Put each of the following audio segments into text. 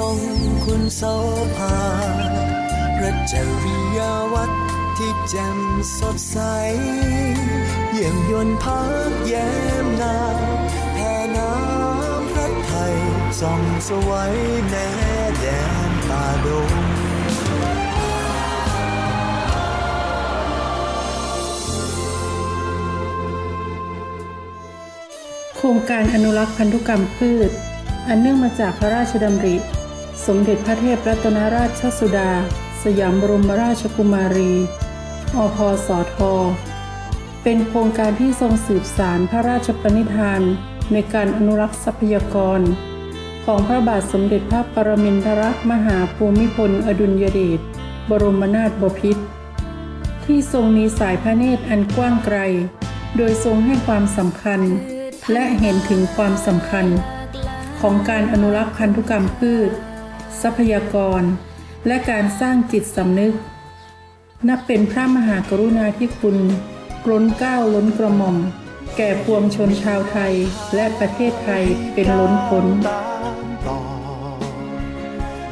รงคุณโสภาพระจริยวัตรที่แจ่มสดใส เยี่ยมยนพักแย้มนาแผ่น้ำพระไทยส่องสวัยแน่แดนป่าดงโครงการอนุรักษ์พันธุกรรมพืช อันเนื่องมาจากพระราชดำริ สมเด็จพระเทพรัตนราชสุดา สยามบรมราชกุมารี อพสท เป็นโครงการที่ทรงสืบสารพระราชปณิธานในการอนุรักษ์ทรัพยากร ของพระบาทสมเด็จพระปรมินทรมหาภูมิพลอดุลยเดชบรมนาถบพิตรที่ทรงมีสายพระเนตรอันกว้างไกล โดยทรงให้ความสำคัญ และเห็นถึงความสำคัญ ของการอนุรักษ์พันธุกรรมพืช ทรัพยากร และการสร้างจิตสำนึก นับเป็นพระมหากรุณาธิคุณล้นเก้าล้นกระหม่อม แก่ปวงชนชาวไทยและประเทศไทยเป็นล้นพ้น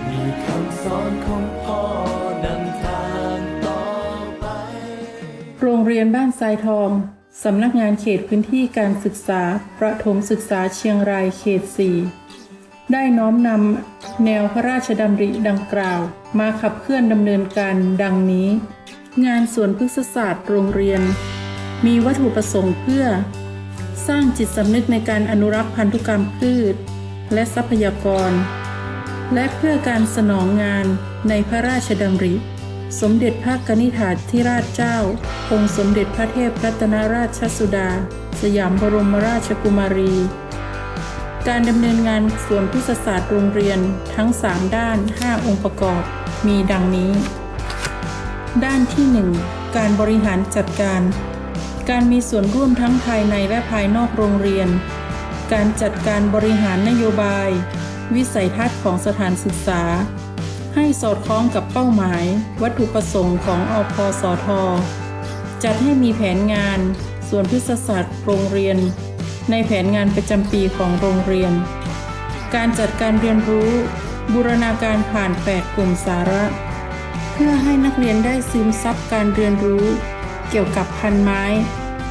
มีคำสอนของพ่อนำทางต่อไป โรงเรียนบ้านทรายทองสำนักงานเขตพื้นที่การศึกษา ประถมศึกษาเชียงรายเขต 4 ได้น้อมนำแนวพระราชดำริดังกล่าว มาขับเคลื่อนดำเนินการดังนี้ งานสวนพฤกษศาสตร์โรงเรียน มีวัตถุประสงค์เพื่อ สร้างจิตสำนึกในการอนุรักษ์พันธุกรรมพืช และทรัพยากร และเพื่อการสนองงานในพระราชดำริ สมเด็จพระกนิษฐาธิราชเจ้า องค์สมเด็จพระเทพรัตนราชสุดา สยามบรมราชกุมารี การดำเนินงานส่วนพฤกษศาสตร์โรงเรียนทั้ง 3 ด้าน 5 องค์ประกอบ มีดังนี้ ด้านที่ 1 การบริหารจัดการ การมีส่วนร่วมทั้งภายในและภายนอกโรงเรียน การจัดการบริหารนโยบาย วิสัยทัศน์ของสถานศึกษา ให้สอดคล้องกับเป้าหมาย วัตถุประสงค์ของอพสท จัดให้มีแผนงาน ส่วนพฤกษศาสตร์โรงเรียน ในแผนงานประจำปีของโรงเรียน การจัดการเรียนรู้ บูรณาการผ่าน 8 กลุ่มสาระ เพื่อให้นักเรียนได้ซึมซับการเรียนรู้ เกี่ยวกับพันไม้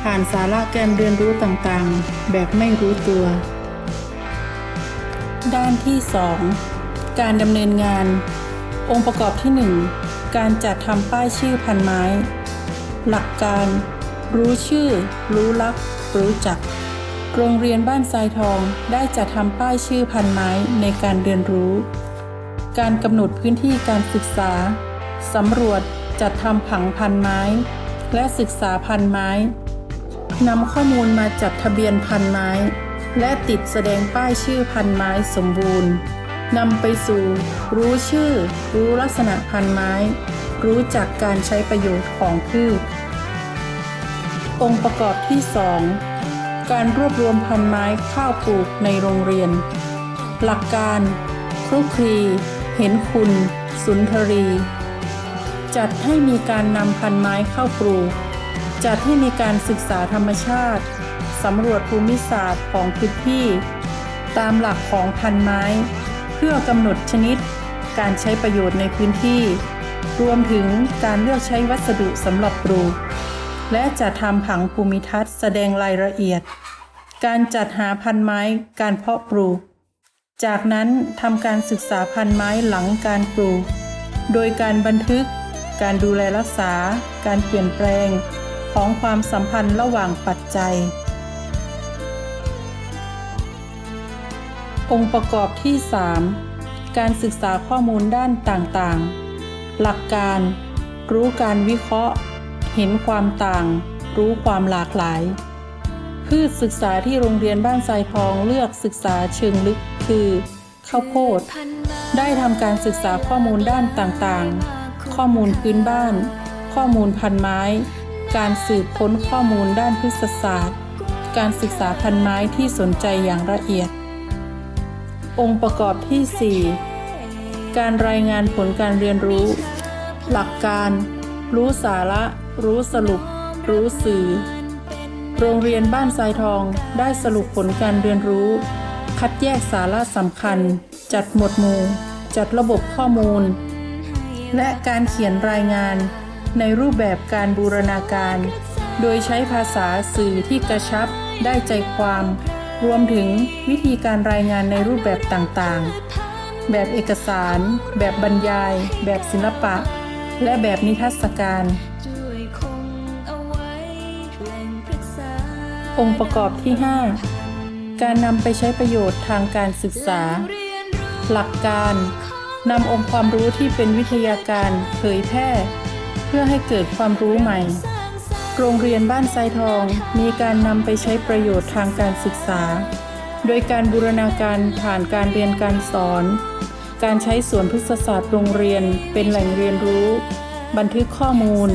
ผ่านสาระการเรียนรู้ต่างๆ แบบไม่รู้ตัว ด้านที่ 2 การดำเนินงาน องค์ประกอบที่ 1 การจัดทำป้ายชื่อพันไม้ หลักการ รู้ชื่อ รู้ลัก รู้จัก โรงเรียนบ้านทรายทองได้จัดทำป้ายชื่อพันไม้ในการเรียนรู้ การกำหนดพื้นที่การศึกษา สำรวจจัดทำผังพันไม้ และศึกษาพันไม้นำข้อมูลมาจัดทะเบียนพันไม้ และติดแสดงป้ายชื่อพันไม้สมบูรณ์นำไปสู่ รู้ชื่อ รู้ลักษณะพันไม้ รู้จักการใช้ประโยชน์ของพืชองค์ประกอบที่ 2 การรวบรวมพันไม้ข้าวปลูกในโรงเรียน หลักการคลุกคลี เห็นคุณ สุนทรี จัดให้มีการนำพันไม้เข้าปลูก จัดให้มีการศึกษาธรรมชาติสำรวจภูมิศาสตร์ของพื้นที่ ตามหลักของพันไม้ เพื่อกำหนดชนิด การใช้ประโยชน์ในพื้นที่ รวมถึงการเลือกใช้วัสดุสำหรับปลูกและจัดทำผังภูมิทัศน์แสดงรายละเอียด การจัดหาพันไม้การเพาะปลูก จากนั้นทำการศึกษาพันไม้หลังการปลูก โดยการบันทึก การดูแลรักษา การเปลี่ยนแปลง ของความสัมพันธ์ระหว่างปัจจัย องค์ประกอบที่ 3 การศึกษาข้อมูลด้านต่างๆ หลักการ รู้การวิเคราะห์ เห็นความต่าง รู้ความหลากหลาย พืชศึกษาที่โรงเรียนบ้านทรายทองเลือกศึกษาเชิงลึกคือข้าวโพด ได้ทำการศึกษาข้อมูลด้านต่างๆ ข้อมูลพื้นบ้าน ข้อมูลพันไม้ การสืบค้นข้อมูลด้านพฤกษศาสตร์ การศึกษาพันไม้ที่สนใจอย่างละเอียด องค์ประกอบที่ 4 การรายงานผลการเรียนรู้ หลักการ รู้สาระ รู้สรุป รู้สื่อ โรงเรียนบ้านทรายทองได้สรุปผลการเรียนรู้ คัดแยกสาระสำคัญ จัดหมวดหมู่ จัดระบบข้อมูล และการเขียนรายงาน ในรูปแบบการบูรณาการ โดยใช้ภาษาสื่อที่กระชับ ได้ใจความ รวมถึงวิธีการรายงานในรูปแบบต่างๆ แบบเอกสาร แบบบรรยาย แบบศิลปะ และแบบนิทรรศการ องค์ประกอบที่ 5 การนำไปใช้ประโยชน์ทางการศึกษา หลักการนำองค์ความรู้ที่เป็นวิทยาการเผยแพร่ เพื่อให้เกิดความรู้ใหม่ โรงเรียนบ้านไซทองมีการนำไปใช้ประโยชน์ทางการศึกษา โดยการบูรณาการผ่านการเรียนการสอน การใช้สวนพฤกษศาสตร์โรงเรียนเป็นแหล่งเรียนรู้ บันทึกข้อมูล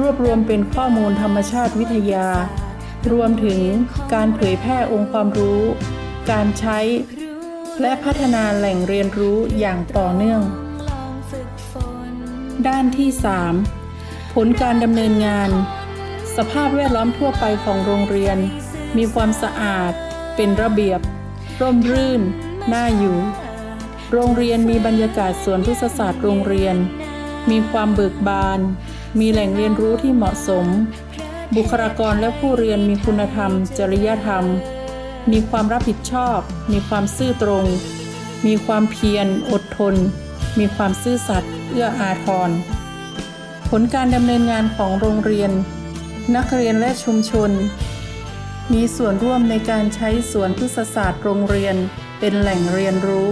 รวบรวมเป็นข้อมูลธรรมชาติวิทยา รวมถึงการเผยแพร่องค์ความรู้ การใช้ และพัฒนาแหล่งเรียนรู้อย่างต่อเนื่อง ด้านที่ 3 ผลการดำเนินงาน สภาพแวดล้อมทั่วไปของโรงเรียน มีความสะอาด เป็นระเบียบ ร่มรื่น น่าอยู่ โรงเรียนมีบรรยากาศสวนพฤกษศาสตร์โรงเรียน มีความเบิกบาน มีแหล่งเรียนรู้ที่เหมาะสม บุคลากรและผู้เรียนมีคุณธรรม จริยธรรม มีความรับผิดชอบ มีความซื่อตรง มีความเพียร อดทน มีความซื่อสัตย์เอื้ออาทร ผลการดำเนินงานของโรงเรียน นักเรียนและชุมชน มีส่วนร่วมในการใช้สวนพฤกษศาสตร์โรงเรียนเป็นแหล่งเรียนรู้